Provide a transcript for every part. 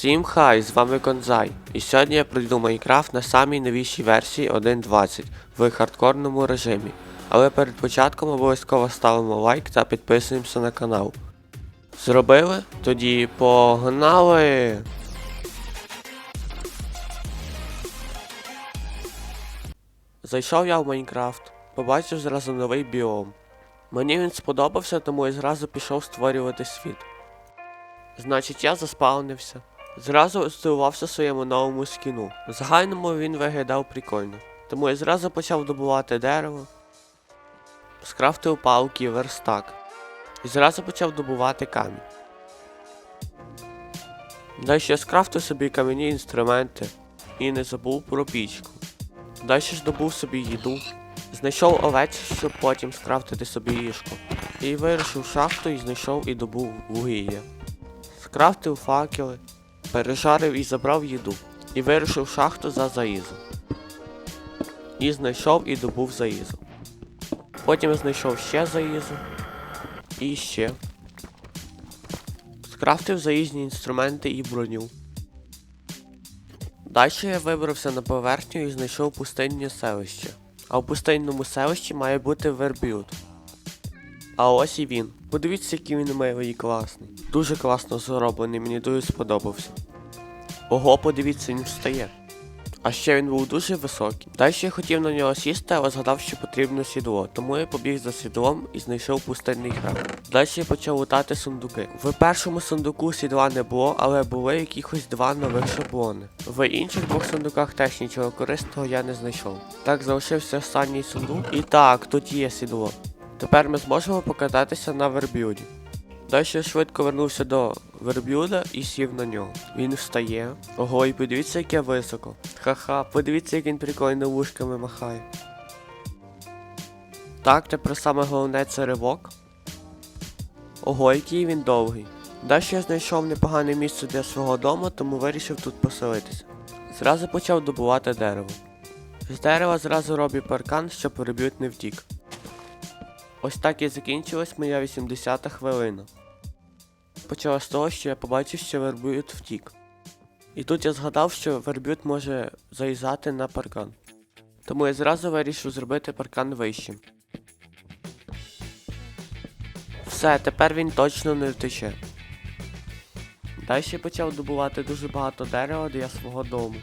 Всім хай, з вами Конзай. І сьогодні я пройду Майнкрафт на самій новішій версії 1.20 в хардкорному режимі. Але перед початком обов'язково ставимо лайк та підписуємося на канал. Зробили? Тоді погнали! Зайшов я в Майнкрафт, побачив зразу новий біом. Мені він сподобався, тому я зразу пішов створювати світ. Значить, я заспавнився. Зразу здивувався своєму новому скіну. В загальному він виглядав прикольно. Тому я зразу почав добувати дерево, скрафтив палки і верстак. І зразу почав добувати камінь. Далі я скрафтив собі кам'яні інструменти і не забув про пічку. Далі ж добув собі їду, знайшов овець, щоб потім скрафтити собі ліжко. І вирішив шахту і знайшов і добув вугілля. Скрафтив факели, пережарив і забрав їду. І вирушив шахту за заїзом. І знайшов і добув заїзу. Потім знайшов ще заїзу. І ще. Скрафтив заїзні інструменти і броню. Далі я вибрався на поверхню і знайшов пустинне селище. А в пустинному селищі має бути верблюд. А ось і він. Подивіться, який він милий і класний. Дуже класно зроблений, мені дуже сподобався. Ого, подивіться, він встає. А ще він був дуже високий. Далі я хотів на нього сісти, але згадав, що потрібно сідло, тому я побіг за сідлом і знайшов пустинний храм. Далі я почав лутати сундуки. В першому сундуку сідла не було, але були якихось два нових шаблони. В інших двох сундуках теж нічого корисного я не знайшов. Так залишився останній сундук. І так, тут є сідло. Тепер ми зможемо покататися на верблюді. Далі я швидко вернувся до верблюда і сів на нього. Він встає. Ого, і подивіться, яке високо. Ха-ха, подивіться, як він прикольно вушками махає. Так, тепер саме головне це ривок. Ого, який він довгий. Далі я знайшов непогане місце для свого дому, тому вирішив тут поселитися. Зразу почав добувати дерево. З дерева зразу роблю паркан, щоб верблюд не втік. Ось так і закінчилась моя 80-та хвилина. Почала з того, що я побачив, що верблюд втік. І тут я згадав, що верблюд може заїзати на паркан. Тому я зразу вирішив зробити паркан вищим. Все, тепер він точно не втече. Далі почав добувати дуже багато дерева для свого дому.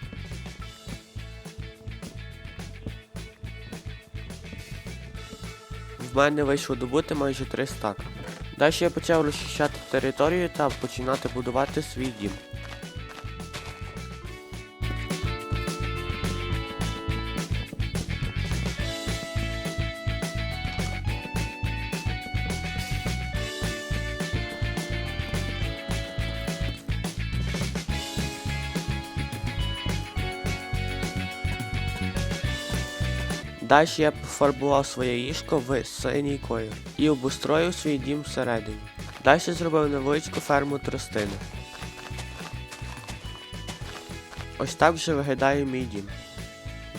В мене вийшло добути майже 3 стака. Далі я почав розчищати територію та починати будувати свій дім. Далі я пофарбував своє ліжко в синій колір і обустроїв свій дім всередині. Далі зробив невеличку ферму тростини. Ось так вже виглядає мій дім.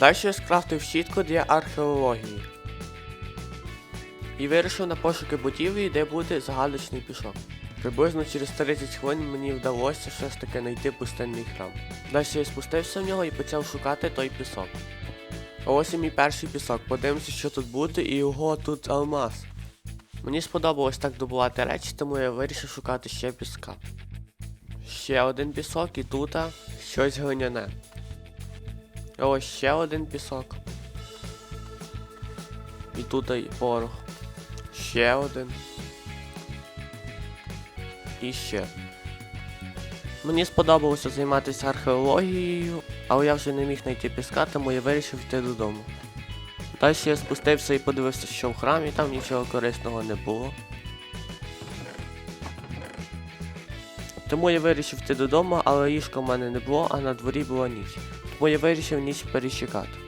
Далі я скрафтив щітку для археології. І вирішив на пошуки будівлі, де буде загадочний пісок. Приблизно через 30 хвилин мені вдалося все ж таки знайти пустинний храм. Далі я спустився в нього і почав шукати той пісок. Ось і мій перший пісок. Подивимося, що тут буде, і його тут алмаз. Мені сподобалось так добувати речі, тому я вирішив шукати ще піска. Ще один пісок і тут щось глиняне. Ось ще один пісок. І тут і порох. Ще один. І ще. Мені сподобалося займатися археологією, але я вже не міг знайти піска, тому я вирішив йти додому. Далі я спустився і подивився, що в храмі там нічого корисного не було. Тому я вирішив йти додому, але ліжка в мене не було, а на дворі була ніч. Тому я вирішив ніч перечекати.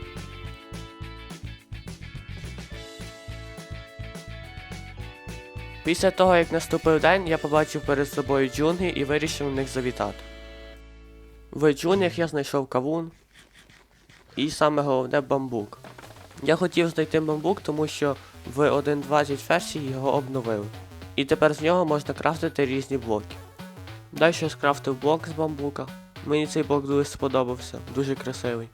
Після того, як наступив день, я побачив перед собою джунглі і вирішив в них завітати. В джунглях я знайшов кавун і саме головне бамбук. Я хотів знайти бамбук, тому що в 1.20 версії його обновили. І тепер з нього можна крафтити різні блоки. Далі я скрафтив блок з бамбука. Мені цей блок дуже сподобався, дуже красивий.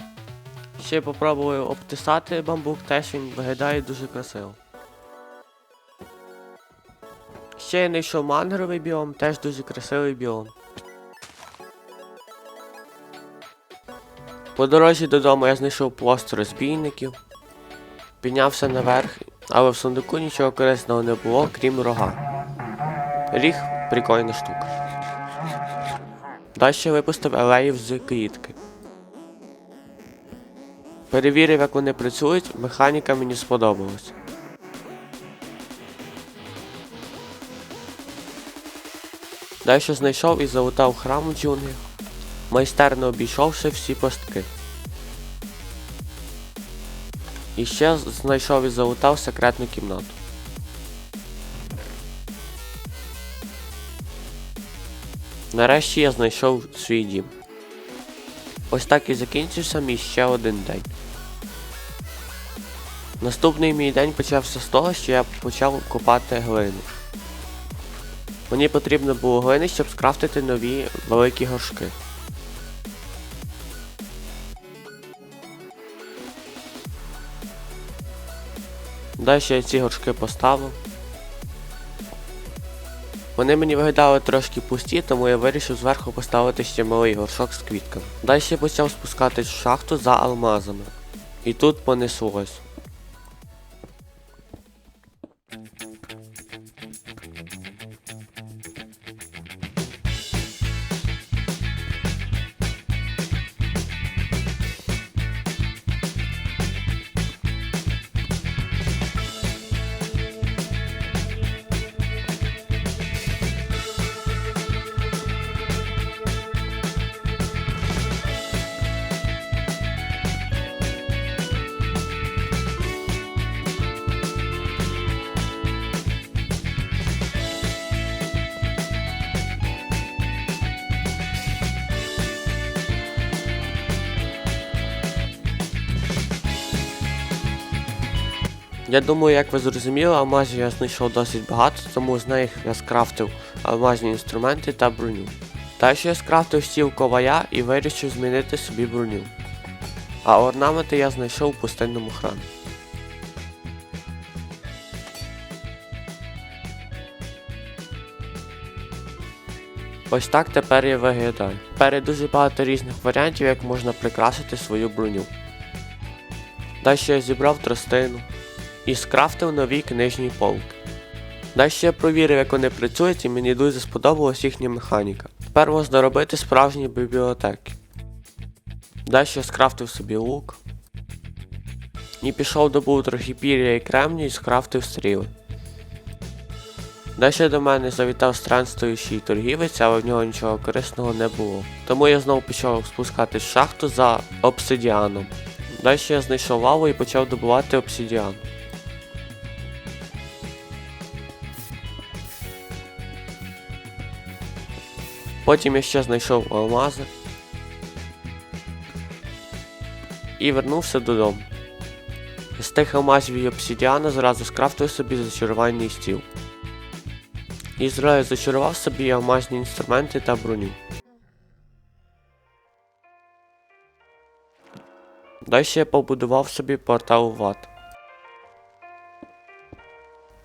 Ще попробую обтисати бамбук, теж він виглядає дуже красиво. Ще я знайшов мангровий біом, теж дуже красивий біом. По дорозі додому я знайшов пласт розбійників, піднявся наверх, але в сундуку нічого корисного не було, крім рога. Ріг прикольна штука. Далі випустив елеїв з квітки. Перевірив, як вони працюють, механіка мені сподобалась. Далі знайшов і залутав храм у джунглях, майстерно обійшовши всі пастки. І ще знайшов і залутав секретну кімнату. Нарешті я знайшов свій дім. Ось так і закінчився мій ще один день. Наступний мій день почався з того, що я почав копати глину. Мені потрібно було глини, щоб скрафтити нові великі горшки. Далі я ці горшки поставив. Вони мені виглядали трошки пусті, тому я вирішив зверху поставити ще малий горшок з квітками. Далі я почав спускатись в шахту за алмазами. І тут понеслось. Я думаю, як ви зрозуміли, алмазів я знайшов досить багато, тому з них я скрафтив алмазні інструменти та броню. Далі я скрафтив стіл ковая і вирішив змінити собі броню. А орнаменти я знайшов у пустинному храмі. Ось так тепер я виглядаю. Тепер є дуже багато різних варіантів, як можна прикрасити свою броню. Далі я зібрав тростину і скрафтив нові книжні полки. Далі я провірив, як вони працюють, і мені дуже сподобалась їхня механіка. Тепер можна робити справжні бібліотеки. Далі я скрафтив собі лук. І пішов добув трохи пір'я і кремню і скрафтив стріли. Далі до мене завітав странствуючий торгівець, але в нього нічого корисного не було. Тому я знову почав спускатись шахту за обсидіаном. Далі я знайшов лаву і почав добувати обсидіан. Потім я ще знайшов алмази і вернувся додому. З тих алмазів і обсидіану зразу скрафтив собі зачарувальний стіл. І зразу зачарував собі алмазні інструменти та броню. Далі я побудував собі портал в ад.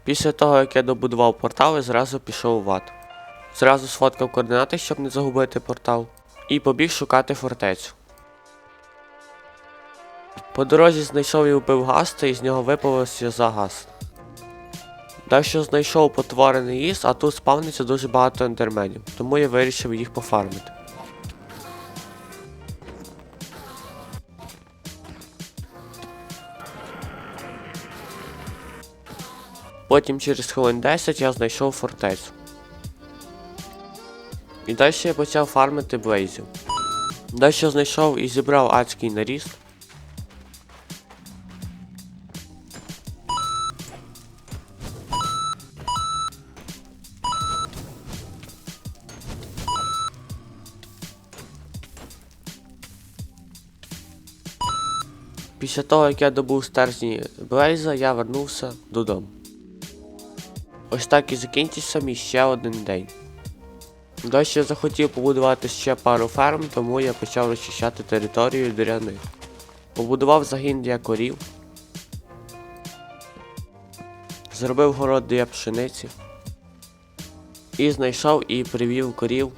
Після того, як я добудував портал, я зразу пішов в ад. Зразу сфоткав координати, щоб не загубити портал, і побіг шукати фортецю. По дорозі знайшов і вбив гаста, і з нього випалося за газ. Далі знайшов потворений ліс, а тут спавниться дуже багато ендерменів, тому я вирішив їх пофармити. Потім через хвилин 10 я знайшов фортецю. І далі я почав фармити блейзів. Далі знайшов і зібрав адський наріст. Після того, як я добув стержні Блейза, я вернувся додому. Ось так і закінчився мій ще один день. Дощ я захотів побудувати ще пару ферм, тому я почав розчищати територію для них. Побудував загін для корів. Зробив город для пшениці. І знайшов і привів корів.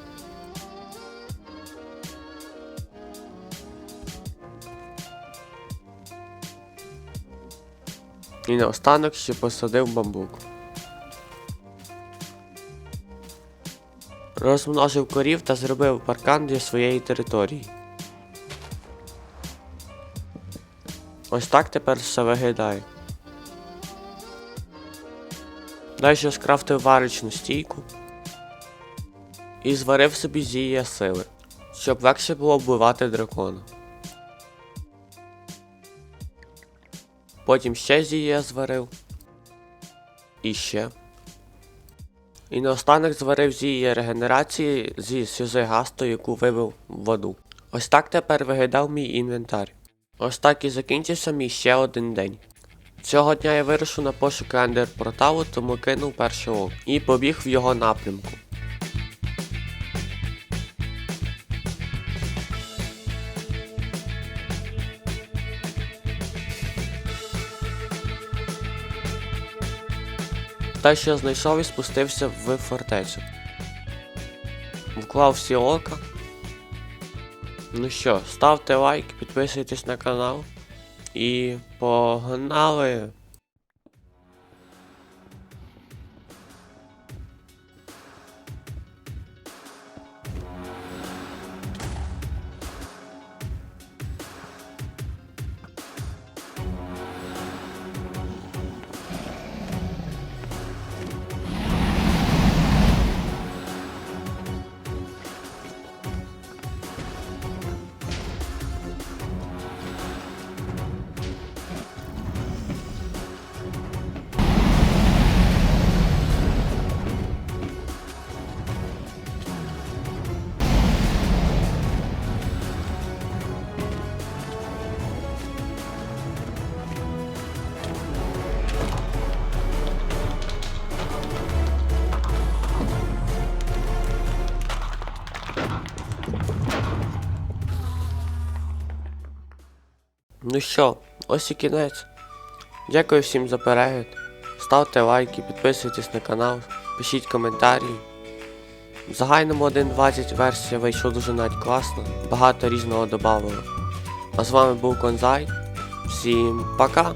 І наостанок ще посадив бамбук. Розмножив корів та зробив паркан для своєї території. Ось так тепер все виглядає. Далі скрафтив варочну стійку і зварив собі зілля сили, щоб легше було вбивати дракона. Потім ще зілля зварив. І ще. І наостанок зварив з її регенерації зі сюзи гасту, яку вибив в воду. Ось так тепер виглядав мій інвентар. Ось так і закінчився мій ще один день. Цього дня я вирушив на пошуки андерпорталу, тому кинув перший ок і побіг в його напрямку. Та що я знайшов і спустився в фортецю. Вклав всі ока. Ну що, ставте лайк, підписуйтесь на канал. І погнали! Ну що, ось і кінець. Дякую всім за перегляд. Ставте лайки, підписуйтесь на канал, пишіть коментарі. В загальному 1.20 версія вийшла дуже навіть класно, багато різного додавало. А з вами був Конзай. Всім пока!